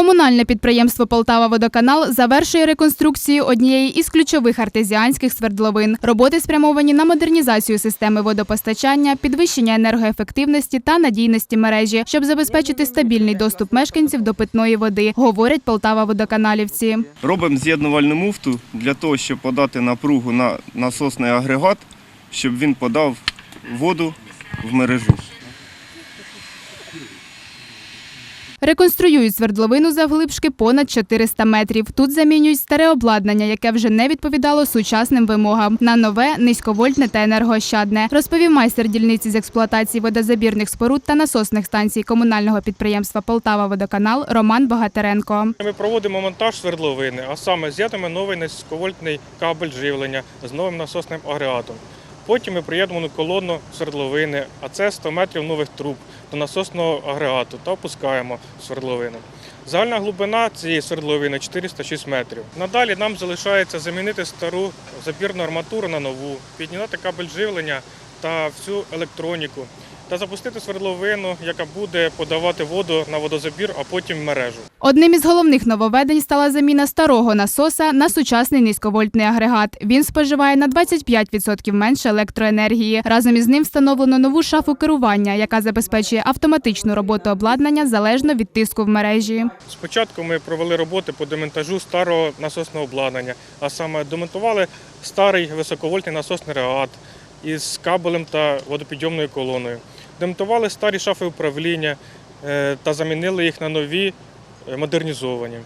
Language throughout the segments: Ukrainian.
Комунальне підприємство Полтава Водоканал завершує реконструкцію однієї із ключових артезіанських свердловин. Роботи спрямовані на модернізацію системи водопостачання, підвищення енергоефективності та надійності мережі, щоб забезпечити стабільний доступ мешканців до питної води, говорять Полтава водоканалівці. Робимо з'єднувальну муфту для того, щоб подати напругу на насосний агрегат, щоб він подав воду в мережу. Реконструюють свердловину завглибшки понад 400 метрів. Тут замінюють старе обладнання, яке вже не відповідало сучасним вимогам. На нове, низьковольтне та енергоощадне, розповів майстер дільниці з експлуатації водозабірних споруд та насосних станцій комунального підприємства Полтава Водоканал Роман Богатиренко. Ми проводимо монтаж свердловини, а саме з'єднуємо новий низьковольтний кабель живлення з новим насосним агрегатом. Потім ми приєднуємо колону свердловини, а це 100 метрів нових труб до насосного агрегату та опускаємо свердловину. Загальна глибина цієї свердловини 406 метрів. Надалі нам залишається замінити стару запірну арматуру на нову, підняти кабель живлення та всю електроніку та запустити свердловину, яка буде подавати воду на водозабір, а потім мережу. Одним із головних нововведень стала заміна старого насоса на сучасний низьковольтний агрегат. Він споживає на 25% менше електроенергії. Разом із ним встановлено нову шафу керування, яка забезпечує автоматичну роботу обладнання залежно від тиску в мережі. Спочатку ми провели роботи по демонтажу старого насосного обладнання, а саме демонтували старий високовольтний насосний агрегат із кабелем та водопідйомною колоною. Демонтували старі шафи управління е, та замінили їх на нові е, модернізовані.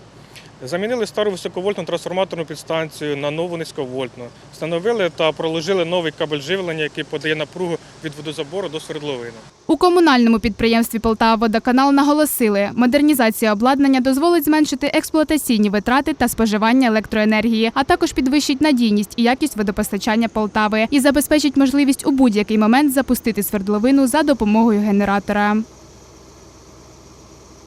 Замінили стару високовольтну трансформаторну підстанцію на нову низьковольтну. Встановили та проложили новий кабель живлення, який подає напругу від водозабору до свердловини. У комунальному підприємстві Полтава Водоканал наголосили, модернізація обладнання дозволить зменшити експлуатаційні витрати та споживання електроенергії, а також підвищить надійність і якість водопостачання Полтави і забезпечить можливість у будь-який момент запустити свердловину за допомогою генератора.